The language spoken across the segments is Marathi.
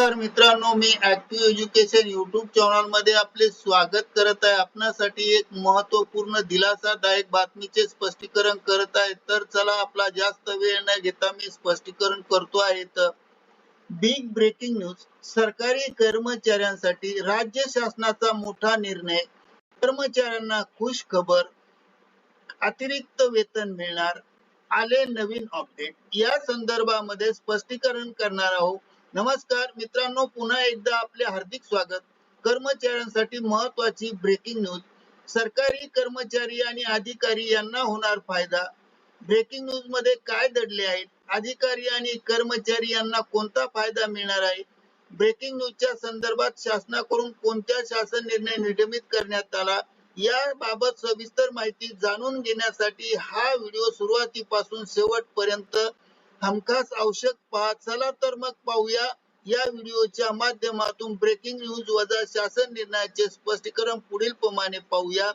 नमस्कार मित्रांनो मी ऍक्टिव्ह एज्युकेशन युट्यूब चॅनलमध्ये आपले स्वागत करत आहे. आपणासाठी एक महत्त्वपूर्ण दिलासादायक बातमीचे स्पष्टीकरण करत आहे. तर चला आपला जास्त वेळ न घेता मी स्पष्टीकरण करतो आहे. तर बिग ब्रेकिंग न्यूज सरकारी कर्मचाऱ्यांसाठी राज्य शासनाचा मोठा निर्णय. कर्मचाऱ्यांना खुश खबर अतिरिक्त वेतन मिळणार. आले नवीन अपडेट या संदर्भामध्ये स्पष्टीकरण करणार आहोत नमस्कार मित्रांनो पुन्हा एकदा आपले हार्दिक स्वागत. कर्मचाऱ्यांसाठी महत्वाची ब्रेकिंग न्यूज सरकारी कर्मचारी आणि अधिकारी यांना होणार फायदा. ब्रेकिंग न्यूजमध्ये काय दडले आहेत अधिकारी आणि कर्मचारी यांना कोणता फायदा मिळणार आहे? ब्रेकिंग न्यूजच्या संदर्भात शासनाकडून कोणत्या शासन निर्णय निर्गमित करण्यात आला? याबाबत सविस्तर माहिती जाणून घेण्यासाठी हा व्हिडिओ सुरुवातीपासून शेवटपर्यंत हमखास आवश्यक पहा. चला तर मग पाहूया. या व्हिडिओच्या माध्यमातून ब्रेकिंग न्यूज वजा शासन निर्णयाचे स्पष्टीकरण पुढील प्रमाणे पाहूया.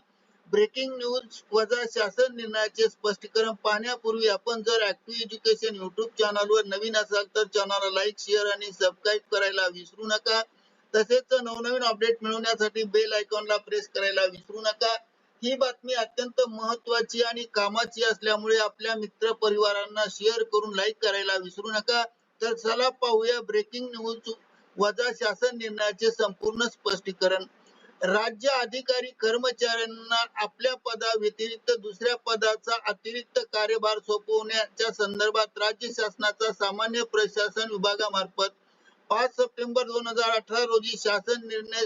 ब्रेकिंग न्यूज वजा शासन निर्णयाचे स्पष्टीकरण पाहण्यापूर्वी आपण जर ऍक्टिव्ह एज्युकेशन युट्यूब चॅनलवर नवीन असाल तर चॅनलला लाईक शेअर आणि सबस्क्राईब करायला विसरू नका. तसेच नवनवीन अपडेट मिळवण्यासाठी बेल आयकॉनला प्रेस करायला विसरू नका. ही बातमी अत्यंत महत्वाची आणि कामाची असल्यामुळे आपल्या मित्र परिवारांना शेअर करून लाईक करायला विसरू नका. तर चला पाहूया ब्रेकिंग न्यूज वजा शासन निर्णयाचे संपूर्ण स्पष्टीकरण. राज्य अधिकारी कर्मचाऱ्यांना आपल्या पदा व्यतिरिक्त दुसऱ्या पदाचा अतिरिक्त कार्यभार सोपवण्याच्या संदर्भात राज्य शासनाचा सामान्य प्रशासन विभागामार्फत पाच सप्टेंबर दोन हजार अठरा रोजी शासन निर्णय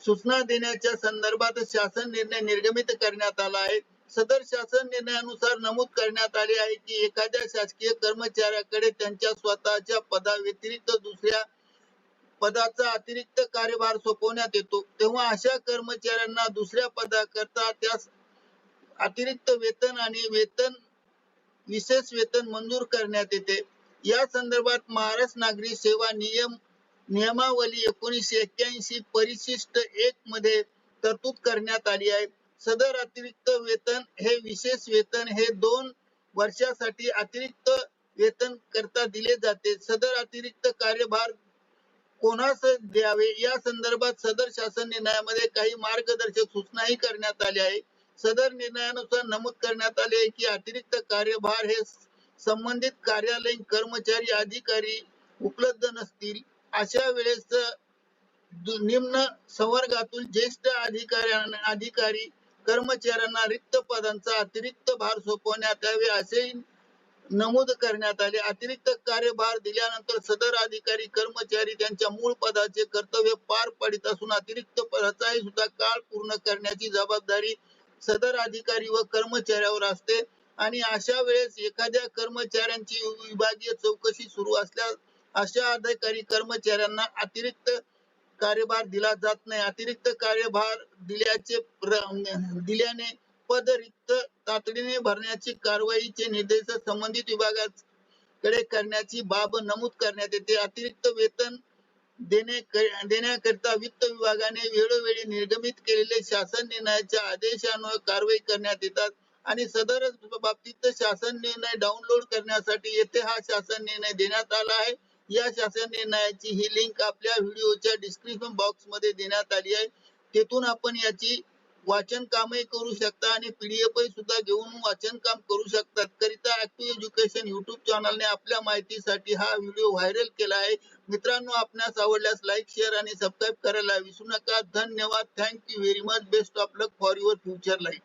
सूचना देण्याच्या संदर्भात शासन निर्णय निर्गमित करण्यात आला आहे. सदर शासन निर्णयानुसार नमूद करण्यात आले आहे की एखाद्या शासकीय कर्मचाऱ्याकडे त्यांच्या स्वतःच्या पदा व्यतिरिक्त दुसऱ्या पदाचा अतिरिक्त कार्यभार सोपवण्यात येतो. तेव्हा अशा कर्मचाऱ्यांना दुसऱ्या पदाकरता त्यास अतिरिक्त वेतन आणि वेतन विशेष वेतन मंजूर करण्यात येते. या संदर्भात महाराष्ट्र नागरी सेवा नियम नियमावली एकोणीसशे एक्क्याऐंशी परिशिष्ट एक मध्ये तरतूद करण्यात आली आहे. सदर अतिरिक्त वेतन हे विशेष वेतन हे दोन वर्षासाठी अतिरिक्त वेतन करता दिले जाते. सदर अतिरिक्त कार्यभार कोणास द्यावे? या संदर्भात सदर शासन निर्णयामध्ये काही मार्गदर्शक सूचनाही करण्यात आल्या आहे सदर निर्णयानुसार नमूद करण्यात आले आहे की अतिरिक्त कार्यभार हे संबंधित कार्यालयीन कर्मचारी अधिकारी उपलब्ध नसतील. अशा वेळेस निम्न संवर्गातून ज्येष्ठ अधिकाऱ्यांना अधिकारी कर्मचाऱ्यांना रिक्त पदांचा अतिरिक्त भार सोपवण्यात यावे असे नमूद करण्यात आले. अतिरिक्त कार्यभार दिल्यानंतर सदर अधिकारी कर्मचारी त्यांच्या मूळ पदाचे कर्तव्य पार पाडित असून अतिरिक्त पदाचाही सुद्धा काळ पूर्ण करण्याची जबाबदारी सदर अधिकारी व कर्मचाऱ्यावर असते. आणि अशा वेळेस एखाद्या कर्मचाऱ्यांची विभागीय चौकशी सुरू असल्यास अशा अधिकारी कर्मचाऱ्यांना अतिरिक्त कार्यभार दिला जात नाही. अतिरिक्त कार्यभार दिल्याचे दिल्याने पद रिक्त तातडीने भरण्याची कारवाईचे निर्देश संबंधित विभागाकडे करण्याची बाब नमूद करण्यात येते. अतिरिक्त वेतन देणे देण्याकरिता वित्त विभागाने वेळोवेळी निर्गमित केलेले शासन निर्णयाच्या आदेशांवर कारवाई करण्यात येतात आणि सदर बाबतीत शासन निर्णय डाउनलोड करण्यासाठी येथे हा शासन निर्णय देण्यात आला आहे. या शासन निर्णयाची ही लिंक आपल्या व्हिडिओच्या डिस्क्रिप्शन बॉक्समध्ये देण्यात आली आहे. तेथून आपण याची वाचन कामही करू शकता आणि पीडीएफ सुद्धा घेऊन वाचन काम करू शकतात करिता ऍक्टिव्ह एज्युकेशन युट्यूब चॅनलने आपल्या माहितीसाठी हा व्हिडिओ व्हायरल केला आहे. मित्रांनो आपणास आवडल्यास लाईक शेअर आणि सबस्क्राईब करायला विसरू नका. धन्यवाद. Thank you very much best of luck for your future life